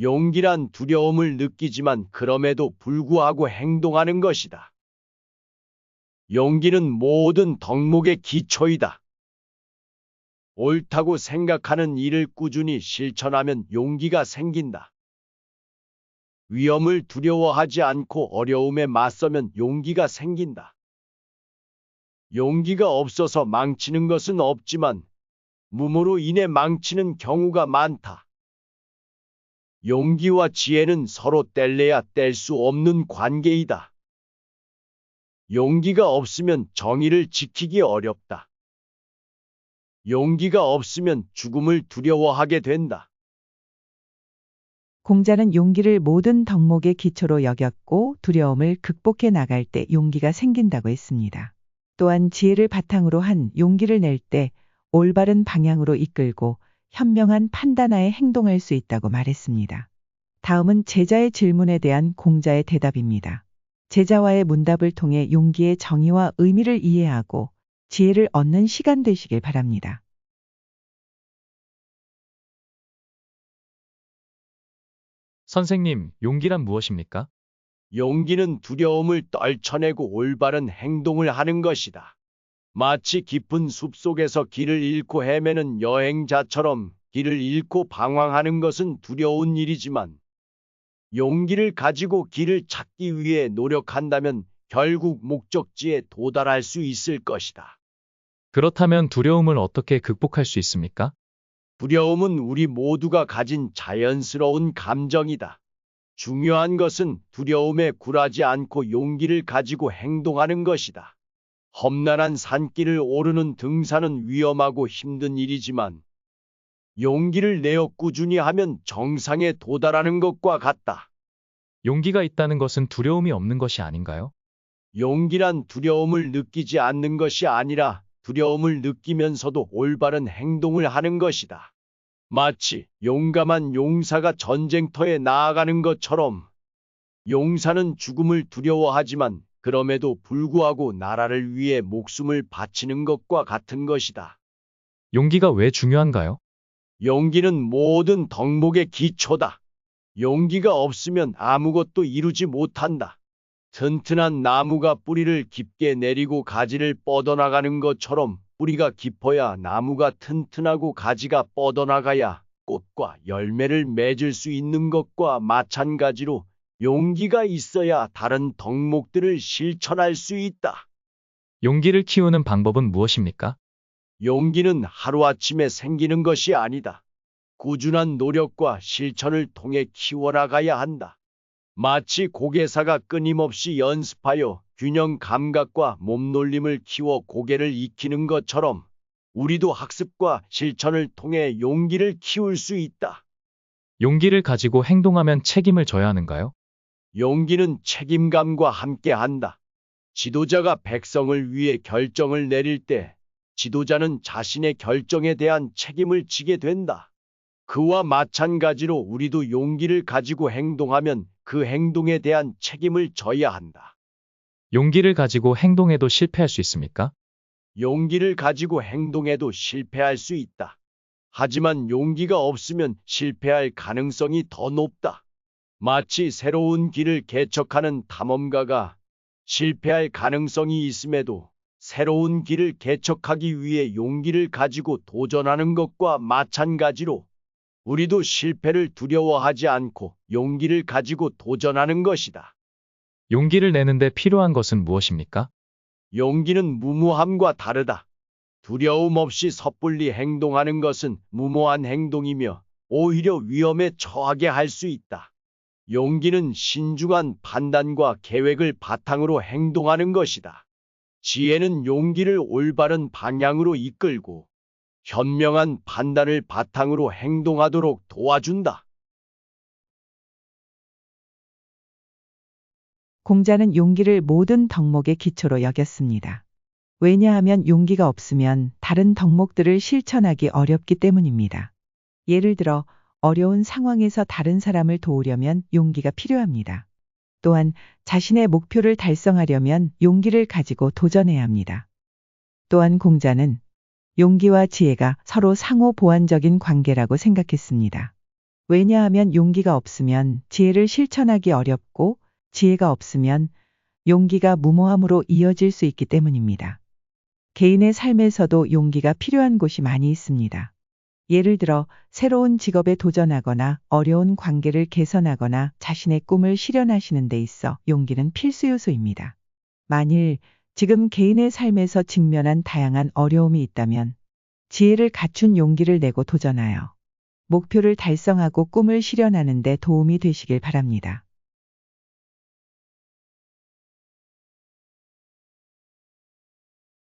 용기란 두려움을 느끼지만 그럼에도 불구하고 행동하는 것이다. 용기는 모든 덕목의 기초이다. 옳다고 생각하는 일을 꾸준히 실천하면 용기가 생긴다. 위험을 두려워하지 않고 어려움에 맞서면 용기가 생긴다. 용기가 없어서 망치는 것은 없지만 무모로 인해 망치는 경우가 많다. 용기와 지혜는 서로 뗄래야 뗄 수 없는 관계이다. 용기가 없으면 정의를 지키기 어렵다. 용기가 없으면 죽음을 두려워하게 된다. 공자는 용기를 모든 덕목의 기초로 여겼고 두려움을 극복해 나갈 때 용기가 생긴다고 했습니다. 또한 지혜를 바탕으로 한 용기를 낼 때 올바른 방향으로 이끌고 현명한 판단하에 행동할 수 있다고 말했습니다. 다음은 제자의 질문에 대한 공자의 대답입니다. 제자와의 문답을 통해 용기의 정의와 의미를 이해하고 지혜를 얻는 시간 되시길 바랍니다. 선생님, 용기란 무엇입니까? 용기는 두려움을 떨쳐내고 올바른 행동을 하는 것이다. 마치 깊은 숲 속에서 길을 잃고 헤매는 여행자처럼 길을 잃고 방황하는 것은 두려운 일이지만 용기를 가지고 길을 찾기 위해 노력한다면 결국 목적지에 도달할 수 있을 것이다. 그렇다면 두려움을 어떻게 극복할 수 있습니까? 두려움은 우리 모두가 가진 자연스러운 감정이다. 중요한 것은 두려움에 굴하지 않고 용기를 가지고 행동하는 것이다. 험난한 산길을 오르는 등산은 위험하고 힘든 일이지만 용기를 내어 꾸준히 하면 정상에 도달하는 것과 같다. 용기가 있다는 것은 두려움이 없는 것이 아닌가요? 용기란 두려움을 느끼지 않는 것이 아니라 두려움을 느끼면서도 올바른 행동을 하는 것이다. 마치 용감한 용사가 전쟁터에 나아가는 것처럼 용사는 죽음을 두려워하지만 그럼에도 불구하고 나라를 위해 목숨을 바치는 것과 같은 것이다. 용기가 왜 중요한가요? 용기는 모든 덕목의 기초다. 용기가 없으면 아무것도 이루지 못한다. 튼튼한 나무가 뿌리를 깊게 내리고 가지를 뻗어나가는 것처럼 뿌리가 깊어야 나무가 튼튼하고 가지가 뻗어나가야 꽃과 열매를 맺을 수 있는 것과 마찬가지로 용기가 있어야 다른 덕목들을 실천할 수 있다. 용기를 키우는 방법은 무엇입니까? 용기는 하루아침에 생기는 것이 아니다. 꾸준한 노력과 실천을 통해 키워나가야 한다. 마치 고개사가 끊임없이 연습하여 균형 감각과 몸놀림을 키워 고개를 익히는 것처럼 우리도 학습과 실천을 통해 용기를 키울 수 있다. 용기를 가지고 행동하면 책임을 져야 하는가요? 용기는 책임감과 함께 한다. 지도자가 백성을 위해 결정을 내릴 때 지도자는 자신의 결정에 대한 책임을 지게 된다. 그와 마찬가지로 우리도 용기를 가지고 행동하면 그 행동에 대한 책임을 져야 한다. 용기를 가지고 행동해도 실패할 수 있습니까? 용기를 가지고 행동해도 실패할 수 있다. 하지만 용기가 없으면 실패할 가능성이 더 높다. 마치 새로운 길을 개척하는 탐험가가 실패할 가능성이 있음에도 새로운 길을 개척하기 위해 용기를 가지고 도전하는 것과 마찬가지로 우리도 실패를 두려워하지 않고 용기를 가지고 도전하는 것이다. 용기를 내는데 필요한 것은 무엇입니까? 용기는 무모함과 다르다. 두려움 없이 섣불리 행동하는 것은 무모한 행동이며 오히려 위험에 처하게 할 수 있다. 용기는 신중한 판단과 계획을 바탕으로 행동하는 것이다. 지혜는 용기를 올바른 방향으로 이끌고 현명한 판단을 바탕으로 행동하도록 도와준다. 공자는 용기를 모든 덕목의 기초로 여겼습니다. 왜냐하면 용기가 없으면 다른 덕목들을 실천하기 어렵기 때문입니다. 예를 들어 어려운 상황에서 다른 사람을 도우려면 용기가 필요합니다. 또한 자신의 목표를 달성하려면 용기를 가지고 도전해야 합니다. 또한 공자는 용기와 지혜가 서로 상호 보완적인 관계라고 생각했습니다. 왜냐하면 용기가 없으면 지혜를 실천하기 어렵고 지혜가 없으면 용기가 무모함으로 이어질 수 있기 때문입니다. 개인의 삶에서도 용기가 필요한 곳이 많이 있습니다. 예를 들어 새로운 직업에 도전하거나 어려운 관계를 개선하거나 자신의 꿈을 실현하시는 데 있어 용기는 필수 요소입니다. 만일 지금 개인의 삶에서 직면한 다양한 어려움이 있다면 지혜를 갖춘 용기를 내고 도전하여 목표를 달성하고 꿈을 실현하는 데 도움이 되시길 바랍니다.